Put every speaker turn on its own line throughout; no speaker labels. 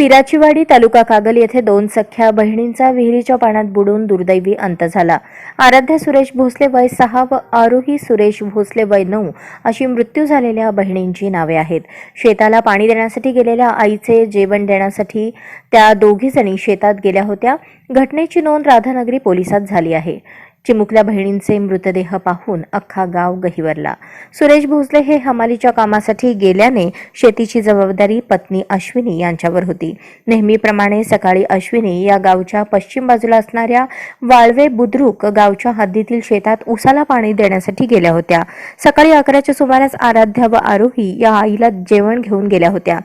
पिराचीवाडी तालुका कागल येथे दोन सख्या बहिणींचा विहिरीच्या पाण्यात बुडून दुर्दैवी अंत झाला. आराध्या सुरेश भोसले वय सहा व आरोही सुरेश भोसले वय नऊ अशी मृत्यू झालेल्या बहिणींची नावे आहेत. शेताला पाणी देण्यासाठी गेलेल्या आईचे जेवण देण्यासाठी त्या दोघीजणी शेतात गेल्या होत्या. घटनेची नोंद राधानगरी पोलिसात झाली आहे. चिमुकल्या बहिणींचे मृतदेह पाहून अख्खा गाव गहिवरला. सुरेश भोसले हे हमालीच्या कामासाठी गेल्याने शेतीची जबाबदारी पत्नी अश्विनी यांच्यावर होती. नेहमीप्रमाणे सकाळी अश्विनी या गावच्या पश्चिम बाजूला असणाऱ्या वाळवे बुद्रुक गावच्या हद्दीतील शेतात उसाला पाणी देण्यासाठी गेल्या होत्या. सकाळी अकराच्या सुमारास आराध्या व आरोही या आईला जेवण घेऊन गेल्या होत्या.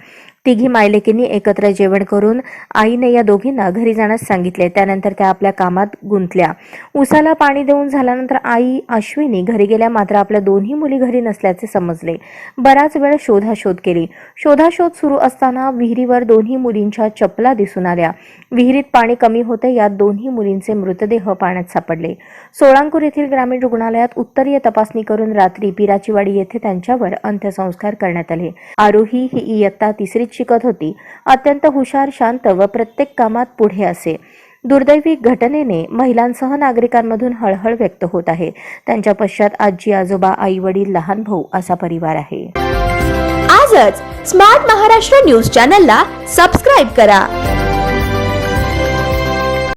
तिघी मायलेकींनी एकत्र जेवण करून आईने या दोघींना घरी जाण्यास सांगितले. त्यानंतर त्या आपल्या कामात गुंतल्या. उसाला पाणी देऊन झाल्यानंतर आई अश्विनी घरी गेल्या मात्र आपल्या दोन्ही मुली घरी नसल्याचे समजले. बराच वेळ शोधाशोध केली. शोधाशोध सुरू असताना विहिरीवर दोन्ही मुलींच्या चपला दिसून आल्या. विहिरीत पाणी कमी होते यात दोन्ही मुलींचे मृतदेह पाण्यात सापडले. सोळांकूर येथील ग्रामीण रुग्णालयात उत्तरीय तपासणी करून रात्री पिराचीवाडी येथे त्यांच्यावर अंत्यसंस्कार करण्यात आले. आरोही ही इयत्ता तिसरी शिकत होती. अत्यंत हुशार शांत व प्रत्येक कामात पुढे असे. दुर्दैवी घटनेने महिलांसह नागरिकांमधून हळहळ व्यक्त होत आहे. त्यांच्या पश्चात आजी आजोबा आई वडील लहान भाऊ असा परिवार आहे.
आजच स्मार्ट महाराष्ट्र न्यूज चॅनलला सबस्क्राईब करा.